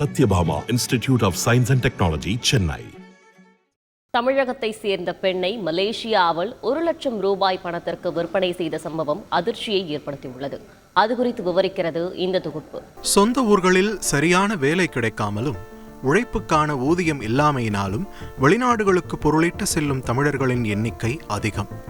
Sathyabama institute of science and technology Chennai. தமிழகத்தை சேர்ந்த பெண்ணை மலேசியாவில் ஒரு லட்சம் ரூபாய் பணத்திற்கு விற்பனை செய்த சம்பவம் அதிர்ச்சியை ஏற்படுத்தியுள்ளது. அது குறித்து விவரிக்கிறது இந்த தொகுப்பு. சொந்த ஊர்களில் சரியான வேலை கிடைக்காமலும் உழைப்புக்கான ஊதியம் இல்லாமையினாலும் வெளிநாடுகளுக்கு பொருளிட்டு செல்லும் தமிழர்களின் எண்ணிக்கை அதிகம்.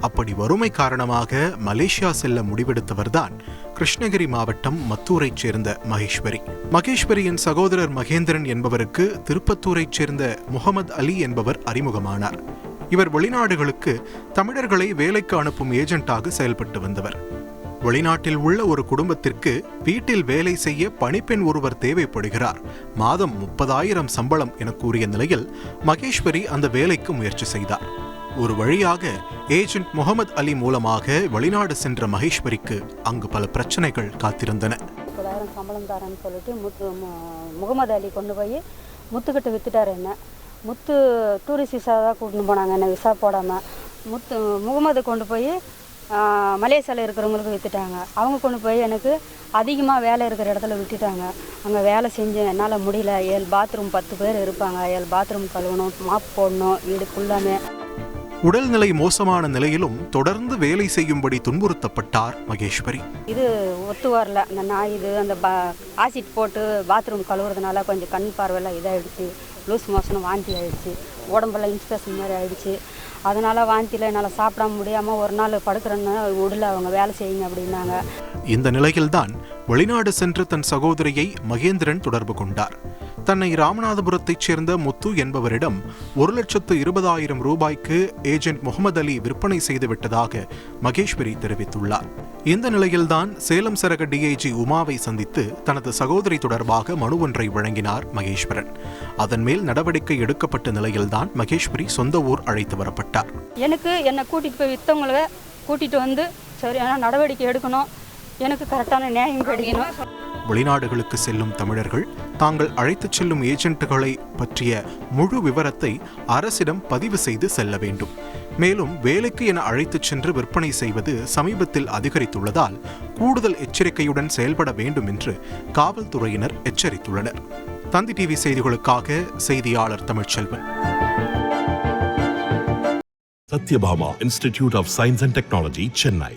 அப்படி வறுமை காரணமாக மலேசியா செல்ல முடிவெடுத்தவர்தான் கிருஷ்ணகிரி மாவட்டம் மத்தூரைச் சேர்ந்த மகேஸ்வரி. மகேஸ்வரியின் சகோதரர் மகேந்திரன் என்பவருக்கு திருப்பத்தூரைச் சேர்ந்த முகமது அலி என்பவர் அறிமுகமானார். இவர் வெளிநாடுகளுக்கு தமிழர்களை வேலைக்கு அனுப்பும் ஏஜென்ட்டாக செயல்பட்டு வந்தவர். வெளிநாட்டில் உள்ள ஒரு குடும்பத்திற்கு வீட்டில் வேலை செய்ய பணிப்பெண் ஒருவர் தேவைப்படுகிறார். மாதம் முப்பதாயிரம் சம்பளம் என கூறிய நிலையில் மகேஸ்வரி அந்த வேலைக்கு முயற்சி செய்தார். ஒரு வழியாக ஏஜென்ட் முகமது அலி மூலமாக வெளிநாடு சென்ற மகேஸ்வரிக்கு அங்கு பல பிரச்சனைகள் காத்திருந்தன. முப்பதாயிரம் சம்பளம் தரேன்னு சொல்லிட்டு முத்து மு- முகமது அலி கொண்டு போய் முத்துக்கிட்ட வித்துட்டார் என்ன? முத்து டூரிஸ்ட் விசா தான் கூட்டின்னு போனாங்க என்ன விசா போடாமல் முத்து முகமது கொண்டு போய் மலேசியாவில் இருக்கிறவங்களுக்கு விற்றுட்டாங்க அவங்க கொண்டு போய் எனக்கு அதிகமாக வேலை இருக்கிற இடத்துல விட்டுட்டாங்க. அங்கே வேலை செஞ்சு என்னால் முடியல. ஏழு பாத்ரூம் பத்து பேர் இருப்பாங்க. ஏழு பாத்ரூம் கழுவணும் மாப் போடணும் வீடு ஃபுல்லாமே உடல்நிலை மோசமான நிலையிலும் தொடர்ந்து வேலை செய்யும்படி துன்புறுத்தப்பட்டார் மகேஸ்வரி. இது ஒத்து வரல. அந்த நாய் இது அந்த பா ஆசிட் போட்டு பாத்ரூம் கழுவுறதுனால கொஞ்சம் கண் பார்வையெல்லாம் இதாகிடுச்சு லூஸ் மோஷனும் வாந்தி ஆயிடுச்சு. உடம்பெல்லாம் இன்ஸ்பெக்ஷன் மாதிரி ஆயிடுச்சு. அதனால் வாந்தியில் என்னால் சாப்பிட முடியாமல் ஒரு நாள் படுக்கிறேன்னு விடல அவங்க வேலை செய்யுங்க அப்படின்னாங்க. இந்த நிலையில்தான் வெளிநாடு சென்று தன் சகோதரியை மகேந்திரன் தொடர்பு கொண்டார். தன்னை ராமநாதபுரத்தைச் சேர்ந்த முத்து என்பவரிடம் ஒரு லட்சத்து இருபதாயிரம் ரூபாய்க்கு ஏஜென்ட் முகமது அலி விற்பனை செய்துவிட்டதாக மகேஸ்வரி தெரிவித்துள்ளார். இந்த நிலையில்தான் சேலம் சரக டிஐஜி உமாவை சந்தித்து தனது சகோதரி தொடர்பாக மனு ஒன்றை வழங்கினார் மகேஸ்வரன் அதன் மேல் நடவடிக்கை எடுக்கப்பட்ட நிலையில்தான் மகேஸ்வரி சொந்த ஊர் அழைத்து வரப்பட்டார். எனக்கு என்னை கூட்டிகிட்டு போய் விற்றவங்கள கூட்டிகிட்டு வந்து சரியான நடவடிக்கை எடுக்கணும். எனக்கு கரெக்டான நியாயம் கிடைக்கணும். வெளிநாடுகளுக்கு செல்லும் தமிழர்கள் தாங்கள் அழைத்துச் செல்லும் ஏஜென்ட்டுகளை பற்றிய முழு விவரத்தை அரசிடம் பதிவு செய்து செல்ல வேண்டும். மேலும் வேலைக்கு என அழைத்துச் சென்று விற்பனை செய்வது சமீபத்தில் அதிகரித்துள்ளதால் கூடுதல் எச்சரிக்கையுடன் செயல்பட வேண்டும் என்று காவல்துறையினர் எச்சரித்துள்ளனர். தந்தி டிவி செய்திகளுக்காக செய்தியாளர் Tamilselvan. Sathyabama institute of science and technology Chennai.